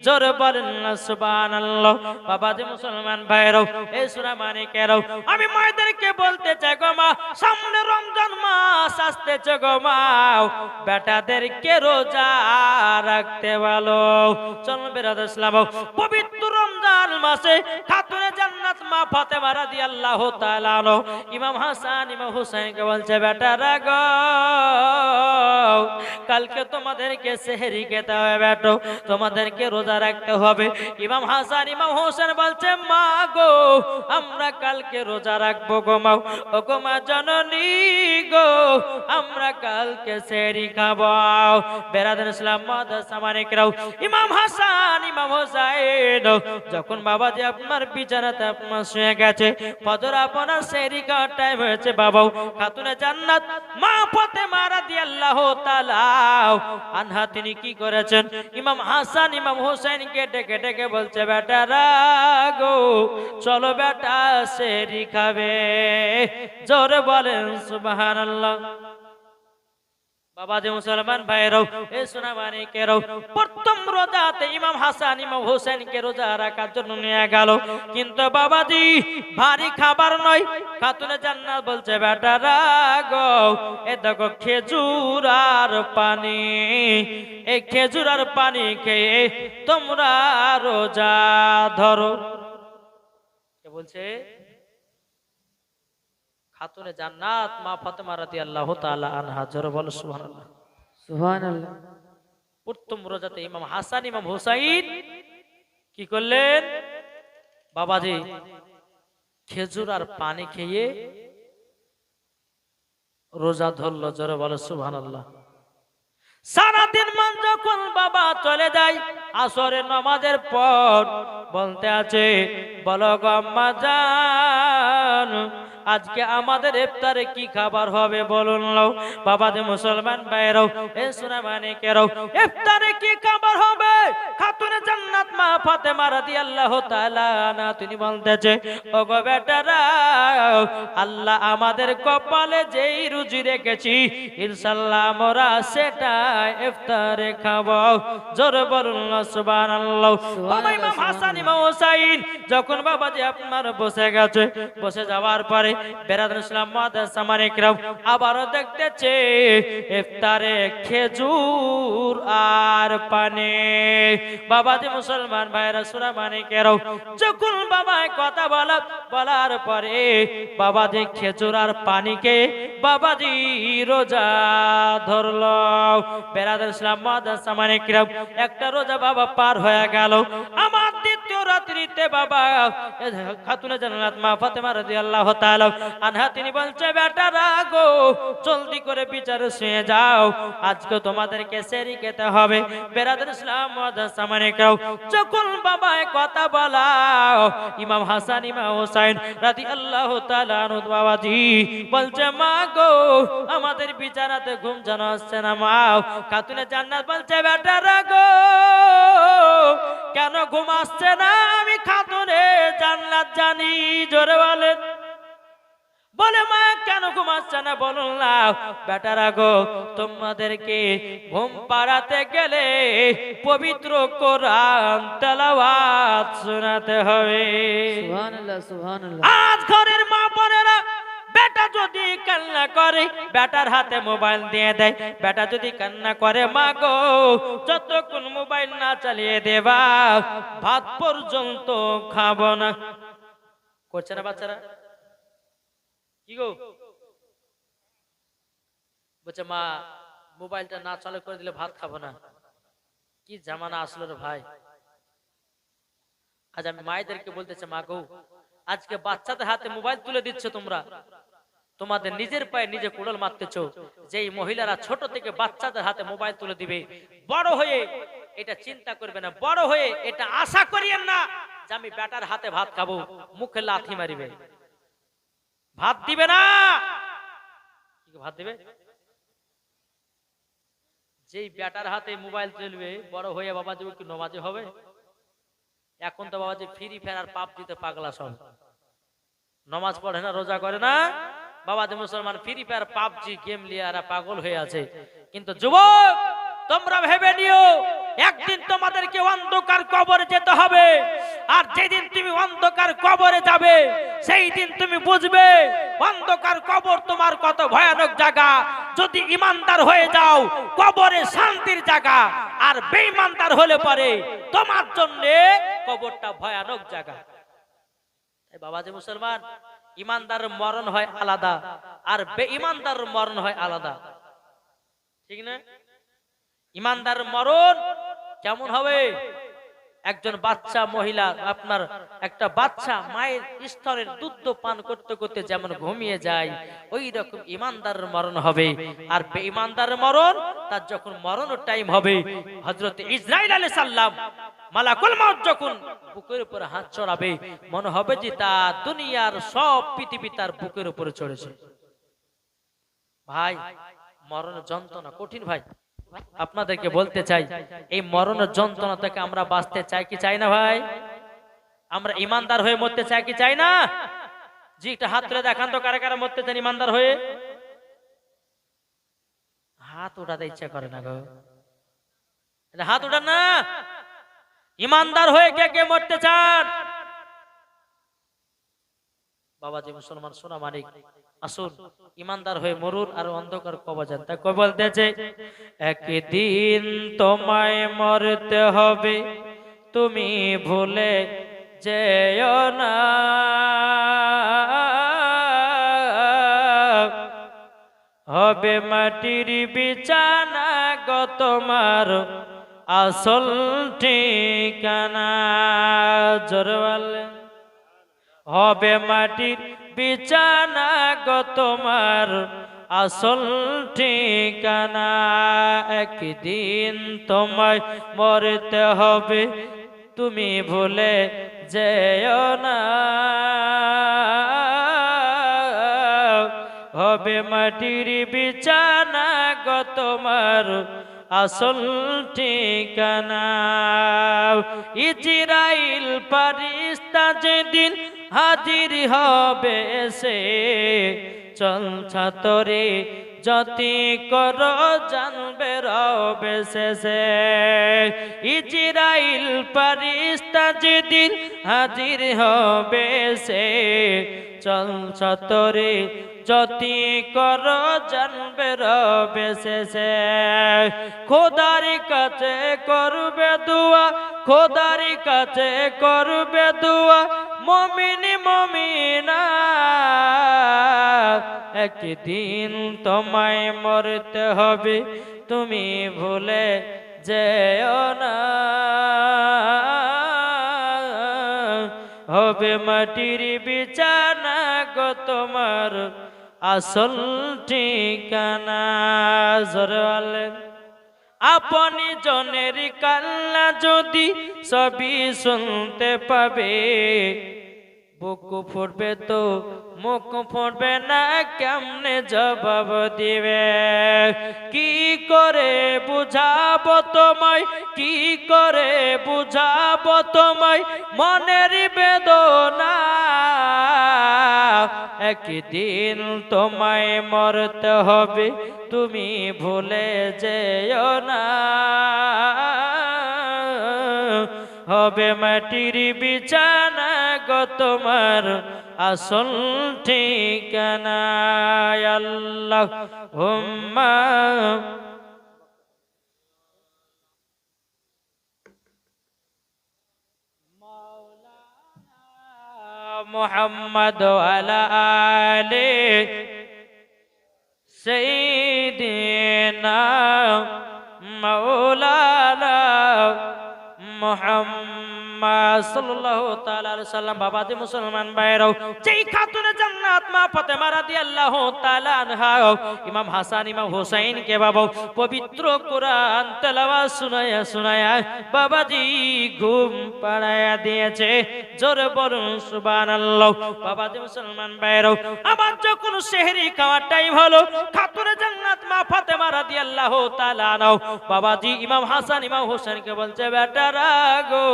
জোরে বলেন না, সুবহানাল্লাহ। বাবা যে মুসলমান ভাইরাও এই সূরা মানিকেরাও। আমি মায়েদেরকে বলতে চাই গো মা, সামনে রমজান মাস আসতেছে গো মা। বেটাদেরকে রোজা রাখতে ভালো চলুন বেরাদ ইসলাম। পবিত্র রমজান মাসে খাতুনে জান্নাত মা ফাতেমা রাদিয়াল্লাহু তাআলা আনহা। ইমাম হাসান, ইমাম হুসাইনকে বলছে, বেটারা গো, কালকে তোমাদেরকে সেহরি খেতে হবে, বেটো। তোমাদেরকে রোজা রাখতে হবে। ইমাম হাসান, ইমাম হোসেন বলছে, মা গো, আমরা কালকে রোজা রাখব গো মাও ও গো মা জননী গো, আমরা কালকে সেহরি খাব। বেরাদান ইসলাম, মাদ্রাসা মানিকরাও ইমাম হাসান, ইমাম হোসাইন, যখন বাবা যে আপনার বিছানাতে আপনার শুয়ে গেছে, ফজর আপনার সেহরি খাওয়ার টাইম হয়েছে বাবাও খাতুনে জান্নাত, মা ফাতেমা আল্লাহ তাআলা, আনহা তিনি কি করেছেন? ইমাম হাসান, ইমাম হোসেনকে ডেকে ডেকে বলছে বেটা রাগো চলো বেটা সেরি খাবে। জোরে বলেন সুবহানাল্লাহ। বাবা যে মুসলমান ভাইরাও এ সোনা মানিকেরাও প্রথম রোজাতে ইমাম হাসান, ইমাম হোসেনকে রোজা রাখার জন্য নিয়ে গেল। কিন্তু বাবাজি, ভারী খাবার নয়। খাতুনে জান্নাত বলছে বেটারা গো এ দেখো খেজুর আর পানি। এই খেজুর আর পানি খেয়ে তোমরা রোজা ধরো। কে বলছে? খাতুনে জান্নাত মা ফাতেমা রাদিয়াল্লাহু তাআলা আনহা। জোরে বলো সুবহানাল্লাহ। সুবহানাল্লাহ। প্রথম রোজাতে ইমাম হাসান ইমাম হুসাইন কি করলেন? বাবাজি খেজুর আর পানি খেয়ে রোজা ধরলো জোরে বলো সুবহানাল্লাহ। সারাদিন মান যখন বাবা চলে যায় আসরে নামাজের পর বলতে আছে বলো গম্মা জান আজকে আমাদের ইফতারে কি খাবার হবে বলুন লও। বাবা দে মুসলমান ভাইরাও এ সুনামানে কেরাও ইফতারে কি খাবার হবে? খাতুনে জান্নাত মা ফাতেমা রাদিয়াল্লাহু তাআলা না তুমি বলতেছে, ওগো বেটারা আল্লাহ আমাদের কপালে যেই রুজি রেখেছি ইনশাআল্লাহ আমরা সেটা ইফতারে খাব। জোরে বলুন সুবহানাল্লাহ। বাবা ইমাম হাসান ইমাম হুসাইন যখন বাবাজি আপনার বসে গেছে বসে যাওয়ার পরে বেরাদুল ইসলাম মাদ্রাসা মানিকরাম আবারও দেখতেছে ইফতারে খেজুর আর পানি। বাবাজি মুসলমান ভাইরা সুরা মানিকেরাও যখন বাবা কথা বলা বলার পরে বাবাজি খেজুর আর পানিকে বাবাজি রোজা ধরলো। বেরাদুল ইসলাম মানিকরাম, একটা রোজা বাবা পার হয়ে গেল। আমার দ্বিতীয় রাত্রিতে বাবা খাতুনে জান্নাত মা ফাতেমা রাদিয়াল্লাহু তাআলা আনহা, তিনি বলছে বেটারা গো জলদি করে বিচারে শুয়ে যাও। আজকে তোমাদেরকে সেরি খেতে হবে। বেরাদুল ইসলাম, মাদ্রাসা মানিকরাও যখন বাবা এ কথা বলাও, ইমাম হাসান, ইমাম হোসেন রাদিয়াল্লাহু তাআলা আল্লাহ বাবাজি বলছে, মা গো, আমাদের বিচারাতে ঘুম জানা আসছে না মাও খাতুনে জান্নাত বলছে, বেটারা গো, কেন ঘুম আসছে না? আমি খাতুনে জান্নাত জানি, জোরে বলেন। বলে মা কেন ঘুমাচ্ছে না? বলুন না বেটারা গো তোমাদেরকে ঘুম পাড়াতে গেলে পবিত্র কোরআন তেলাওয়াত শোনাতে হবে। আজ ঘরের মা বোনেরা বেটা যদি কান্না করে বেটার হাতে মোবাইল দিয়ে দেয়। বেটা যদি কান্না করে মা গো যতক্ষণ মোবাইল না চালিয়ে দেবা ভাত পর্যন্ত খাব না। করছে না বাচ্চারা? কি গো? বলছে, মা, মোবাইলটা না চালু করে দিলে ভাত খাব না। কি জামানা আসলো রে ভাই। আজ আমি মায়েদেরকে বলতেছে, মা আজকে বাচ্চাদের হাতে মোবাইল তুলে তোমরা। তোমাদের নিজের পায়ে নিজে কুড়াল মারতেছ। যেই মহিলারা ছোট থেকে বাচ্চাদের হাতে মোবাইল তুলে দিবে, বড় হয়ে এটা চিন্তা করবে না, বড় হয়ে এটা আশা করিয়েন না যে আমি বেটার হাতে ভাত খাব, মুখে লাথি মারিবে। ভাত দিবে না। ভাত দিবে? যেই বেটার হাতে মোবাইল চলবে, বড় হয়ে বাবা দেবে কি নমাজে হবে? এখন তো বাবা যে ফ্রি ফায়ার আর পাপ দিতে পাগলা সব। নমাজ পড়ে না, রোজা করে না। বাবা যে মুসলমান ফ্রি ফায়ার, পাবজি, গেম লিয়ে আর পাগল হয়ে আছে। কিন্তু যুবক, তোমরা ভেবে নিও, একদিন তোমাদেরকে অন্ধকার কবরে যেতে হবে। আর যেদিন তুমি অন্ধকার কবরে যাবে, সেই দিন তুমি বুঝবে, অন্ধকার কবর তোমার কত ভয়ানক জায়গা। যদি ইমানদার হয়ে যাও, কবরে শান্তির জায়গা, আর বেঈমানদার হলে পরে তোমার জন্য কবরটা ভয়ানক জায়গা। বাবা যে মুসলমান ইমানদারের মরণ হয় আলাদা, আর বেঈমানদারের মরণ হয় আলাদা। ঠিক না? ইমানদার মরণ কেমন হবে? একজন বাচ্চা মহিলা আপনার একটা বাচ্চা মায়ের স্তরের দুধ পান করতে করতে যেমন ঘুমিয়ে যায়, ওই রকম ইমানদার মরণ হবে। আর বেঈমানদার মরণ, তার যখন মরণের টাইম হবে, হযরত ইসরাইল আলাইহিস সাল্লাম মালাকুল মাউত যখন বুকের উপর হাত চড়াবে, মনে হবে যে তা দুনিয়ার সব পৃথিবী তার বুকের উপরে চড়েছে। ভাই, মরণ যন্ত্রণা কঠিন ভাই। আপনাদেরকে বলতে চাই, এই মরণের যন্ত্রণা থেকে আমরা বাঁচতে চাই কি চাই না ভাই? আমরা ইমানদার হয়ে মরতে চাই কি চাই না? জি, একটা হাত তুলে দেখান তো কারা কারা মরতে চান ইমানদার হয়ে। হাত উঠাতে ইচ্ছা করে না গো। হাত উঠান না। ইমানদার হয়ে কে কে মরতে চান? বাবাজি মুসলমান, সোনা মানিক। আসুন ইমানদার হয়ে মরুন আর অন্ধকার কবা যান তা কই বলতেছে, একদিন তোমায় মরতে হবে, তুমি ভুলে যেও না। হবে মাটির বিছানা গো তোমার আসল ঠিকানা জোরে বলেন হবে মাটির বিছানা গো তোমার আসল ঠিকানা একদিন তোমায় মরতে হবে, তুমি ভুলে যেও না। হবে মাটির বিছানা গো তোমার আসল ঠিকানা। ইজরাইল পারিস্তা যেদিন হাজির হবে সে। চল ছাতরে যতি কর, জানবে রবে শেষে। ইজরাইল পারিস্তা যেদিন হাজির হবে সে। চল ছাতরে যতি কর জানবে রবে শেষে। খোদার কাছে করবে দুয়া, খোদার কাছে করবে দুয়া, মমিনি মমিনা। একদিন তোমায় মরতে হবে, তুমি ভুলে যেও না। হবে মাটির বিছানা গো তোমার আসল ঠিকানা। জরওয়ালেন আপনি জনের কাল্লা যদি সবই শুনতে পাবে, বুক ফুটবে তো মুখ ফুটবে না, কেমনে জবাব দিবে? কি করে বুঝাব তোমায়? কি করে বুঝাব তোমায়? মনের বেদনা। একদিন তোমায় মরতে হবে, তুমি ভুলে যেও না। হবে মাটির বিছানা গো তোমার আসল ঠিকানা আল্লাহ হুম্মা محمد وعلى آله سيدنا আমার মুসলমান ভাইরাও যেই খাতুনে জান্নাত মা ফাতেমা হাসান কে বাবাজি টাইম হলো খাতুনে জান্নাত মা ফাতেমা রাদিয়াল্লাহু তাআলা আনহা, বাবাজি ইমাম হাসান, ইমাম হুসাইনকে বলছে বেটারা গো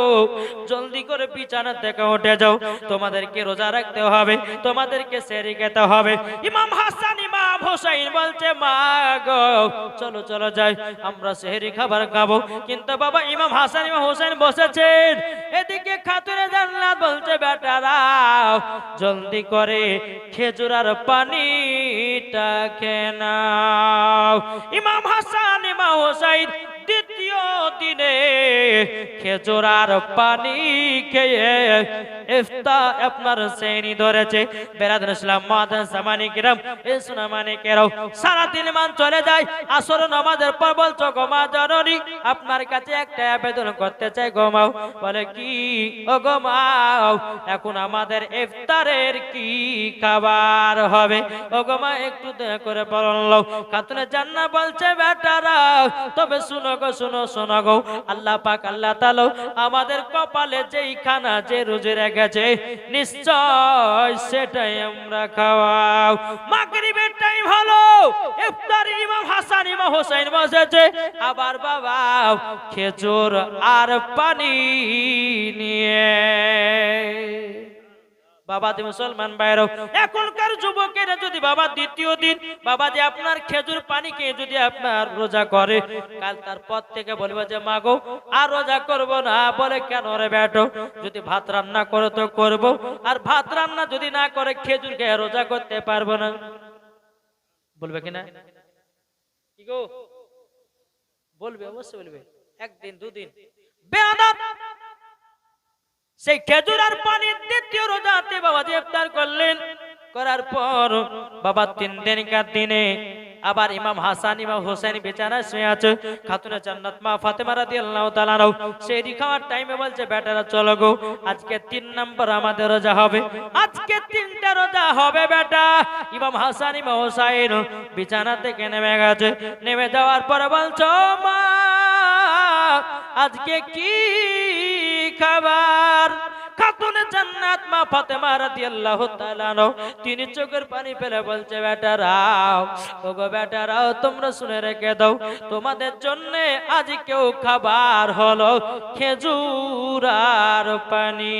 জলদি করে বিছানা থেকে উঠে যাও। তোমাদেরকে রোজা রাখতে হবে, তোমাদেরকে খেতে হবে। ইমাম হাসান, ইমাম হোসাইন বলছে, মা গো, চলো চলো যাই, আমরা সেহরি খাবার খাব। কিন্তু বাবা ইমাম হাসান, ইমাম হোসেন বসেছেন। এদিকে জান্নাত বলছে জলদি করে খেজুর আর পানিটা খেনাও ইমাম হাসান, ইমাম হোসাইন দিনে খেজুর আর পানি খেয়ে ইফতা আপনার শ্রেণি ধরেছে। ইসলাম মাদান সামানি এ সুনামানি মান চলে যায়, আসর পর বলছো জননী, আপনার কাছে একটা আবেদন করতে চাই গোমাও বলে, কি? ও গোমাও এখন আমাদের ইফতারের কি খাবার হবে? ও গোমা একটু দয়া করে বলল খাতুনে জান্না বলছে, বেটারা, তবে শুনো গো, শুনো শোনো গো। আল্লাহ পাক, আল্লাহ তালো আমাদের কপালে যেই খানা যে রুজে রেখেছে, নিশ্চয় সেটাই আমরা খাওয়াও। মাগরিবের টাইম হলো, ইফতারি ইমাম হাসান, ইমাম হোসেন বসেছে। আবার বাবা, খেজুর আর পানি নিয়ে। বাবা মুসলমান বাইরও এখনকার যুবকেরা যদি বাবা দ্বিতীয় দিন, বাবা আপনার খেজুর পানি খেয়ে যদি আপনার রোজা করে, কাল তার পর থেকে বলবে যে মাগো আর রোজা করব না। বলে, কেন রে বেটো? যদি ভাত রান্না করে তো করব, আর ভাত রান্না যদি না করে, খেজুর খেয়ে রোজা করতে পারব না। বলবে কিনা কি গো? বলবে, অবশ্যই বলবে। একদিন, দুদিন। বেয়াদব! সেই খেজুর আর পানির দ্বিতীয় রোজাতে বাবা যে করলেন। করার পর বাবা তিন দিনকার দিনে আবার ইমাম হাসান, ইমাম হোসেন বিছানায় শুয়ে আছে। খাতুনে জান্নাত মা ফাতেমা রাদিয়াল্লাহু তাআলা নাও সেই খাওয়ার টাইমে বলছে, বেটারা, চলো গো, আজকে তিন নম্বর আমাদের রোজা হবে। আজকে তিনটা রোজা হবে বেটা। ইমাম হাসান, ইমাম হোসেন বিছানা থেকে নেমে গেছে। নেমে যাওয়ার পরে বলছো মা, আজকে কি খাবার। খাতুনে জান্নাত মা ফাতেমা রাদিয়াল্লাহু তাআলা নো তিনি চোখের পানি ফেলে বলছে, বেটারাও, ওগো বেটারাও, তোমরা শুনে রেখে দাও, তোমাদের জন্য আজ কেউ খাবার হলো খেজুর আর পানি।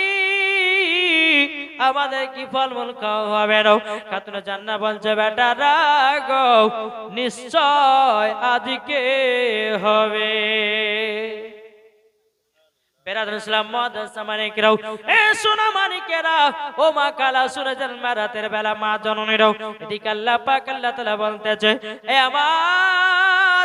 আমাদের কি ফলমূল খাওয়া হবে না খাতুনে জান্না বলছে, বেটা রাগ নিশ্চয় আজকে হবে। বেলা মা জননীরাও। এদিকে আল্লাহ পাক আল্লাহ বলতেছে, এ আমার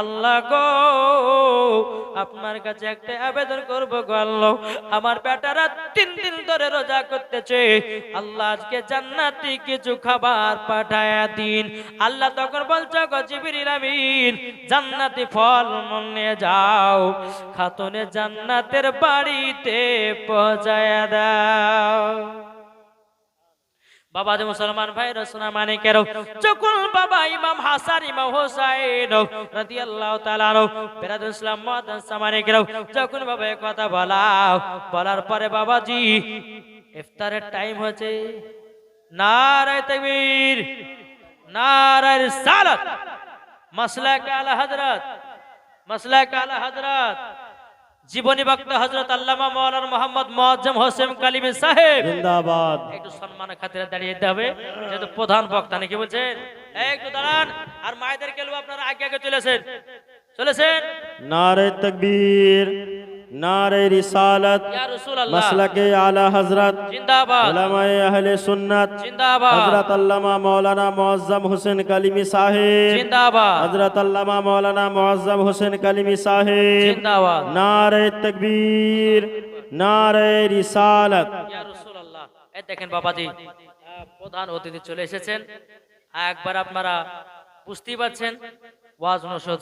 আল্লাহ গো, আপনার কাছে একটা আবেদন করব গো আল্লাহ। আমার বেটারা তিন দিন ধরে রোজা করতেছে। আল্লাহ আজকে জান্নাতি কিছু খাবার পাঠায়া দিন। আল্লাহ তখন বলছো গো জিবরিল আমিন, জান্নাতি ফল মন নিয়ে যাও। খাতুনে জান্নাতের বাড়িতে পৌঁছায়া দাও। বাবা যে মুসলমান ভাই রসুনা মানে কেন যখন বাবা ইমাম হাসান, ইমাম হোসাইন, রাদিয়াল্লাহু তাআলা বেরাদ ইসলাম মাদান সামানে কেন যখন বাবা এই কথা বলাও, বলার পরে বাবাজি, ইফতারের টাইম হচ্ছে নারায়ে তাকবীর, নারায়ে রিসালাত। মাসলাক আলা হযরত, মাসলাক আলা হযরত। জীবনী বক্তা হজরত আল্লামা মৌলানা মোহাম্মদ মোয়াজ্জম হোসেন কালিমি সাহেব। জিন্দাবাদ। একটু সম্মানের খাতিরে দাঁড়িয়ে দিতে হবে যেহেতু প্রধান বক্তা নাকি বলছেন? এই একটু দাঁড়ান আর মায়েদের কেলু আপনারা আগে আগে চলেছেন। চলেছেন? নারে তকবীর। নারে রিসালাত মাসলাকে আলা হযরত জিন্দাবাদ। উলামায়ে আহলে সুন্নাত জিন্দাবাদ। হযরত আল্লামা মাওলানা মুআজ্জম হোসেন কালিমি সাহেব জিন্দাবাদ। হযরত আল্লামা মাওলানা মুআজ্জম হোসেন কালিমি সাহেব জিন্দাবাদ। নারে তাকবীর নারে রিসালত। ইয়া রাসূলুল্লাহ। এই দেখেন বাবাজি প্রধান অতিথি চলে এসেছেন। একবার আপনারা বুঝতেই পারছেন ওয়াজ অনুষদ